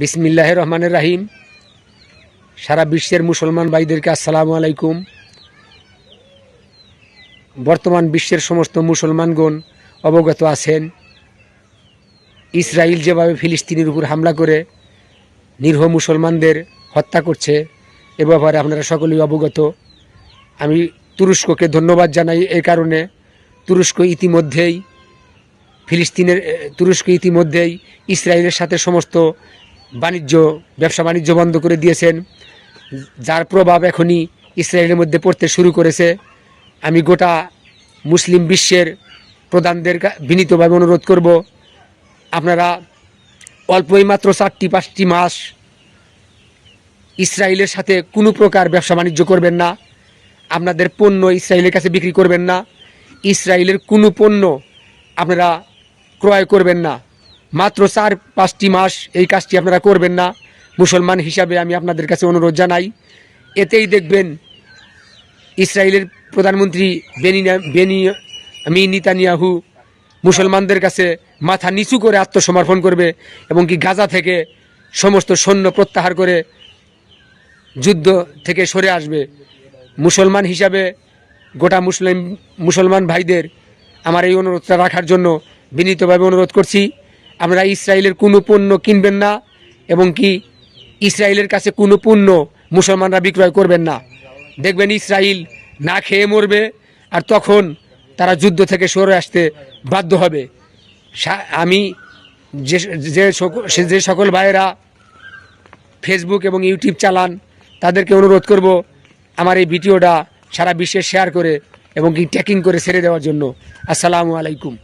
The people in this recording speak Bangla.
বিসমিল্লাহ রহমানের রাহিম সারা বিশ্বের মুসলমান ভাইদেরকে আসসালামু আলাইকুম। বর্তমান বিশ্বের সমস্ত মুসলমানগণ অবগত আছেন। ইসরায়েল যেভাবে ফিলিস্তিনের উপর হামলা করে নিরীহ মুসলমানদের হত্যা করছে, এ ব্যাপারে আপনারা সকলেই অবগত। আমি তুরস্ককে ধন্যবাদ জানাই এই কারণে। তুরস্ক ইতিমধ্যেই ফিলিস্তিনের, তুরস্ক ইতিমধ্যেই ইসরায়েলের সাথে সমস্ত বাণিজ্য, ব্যবসা বাণিজ্য বন্ধ করে দিয়েছেন। যার প্রভাব এখনই ইসরায়েলের মধ্যে পড়তে শুরু করেছে। আমি গোটা মুসলিম বিশ্বের প্রধানদের বিনীতভাবে অনুরোধ করব, আপনারা অল্পই মাত্র চারটি, পাঁচটি মাস ইসরায়েলের সাথে কোনো প্রকার ব্যবসা বাণিজ্য করবেন না। আপনাদের পণ্য ইসরায়েলের কাছে বিক্রি করবেন না। ইসরায়েলের কোনো পণ্য আপনারা ক্রয় করবেন না। মাত্র চার, পাঁচটি মাস এই কাজটি আপনারা করবেন না। মুসলমান হিসাবে আমি আপনাদের কাছে অনুরোধ জানাই, এতেই দেখবেন ইসরায়েলের প্রধানমন্ত্রী বেনিনা, বেনি, আমি নিতানিয়াহু মুসলমানদের কাছে মাথা নিচু করে আত্মসমর্পণ করবে এবং কি গাজা থেকে সমস্ত সৈন্য প্রত্যাহার করে যুদ্ধ থেকে সরে আসবে। মুসলমান হিসাবে গোটা মুসলিম, মুসলমান ভাইদের আমার এই অনুরোধটা রাখার জন্য বিনীতভাবে অনুরোধ করছি। আমরা ইসরায়েলের কোনো পণ্য কিনবেন না এবং কি ইসরায়েলের কাছে কোনো পণ্য মুসলমানরা বিক্রয় করবেন না। দেখবেন ইসরায়েল না খেয়ে মরবে আর তখন তারা যুদ্ধ থেকে সরে আসতে বাধ্য হবে। আমি যে যে সকল- যে সকল ভাইয়েরা ফেসবুক এবং ইউটিউব চালান, তাদেরকে অনুরোধ করব আমার এই ভিডিওটা সারা বিশ্বে শেয়ার করে এবং কি ট্যাকিং করে ছেড়ে দেওয়ার জন্য। আসসালামু আলাইকুম।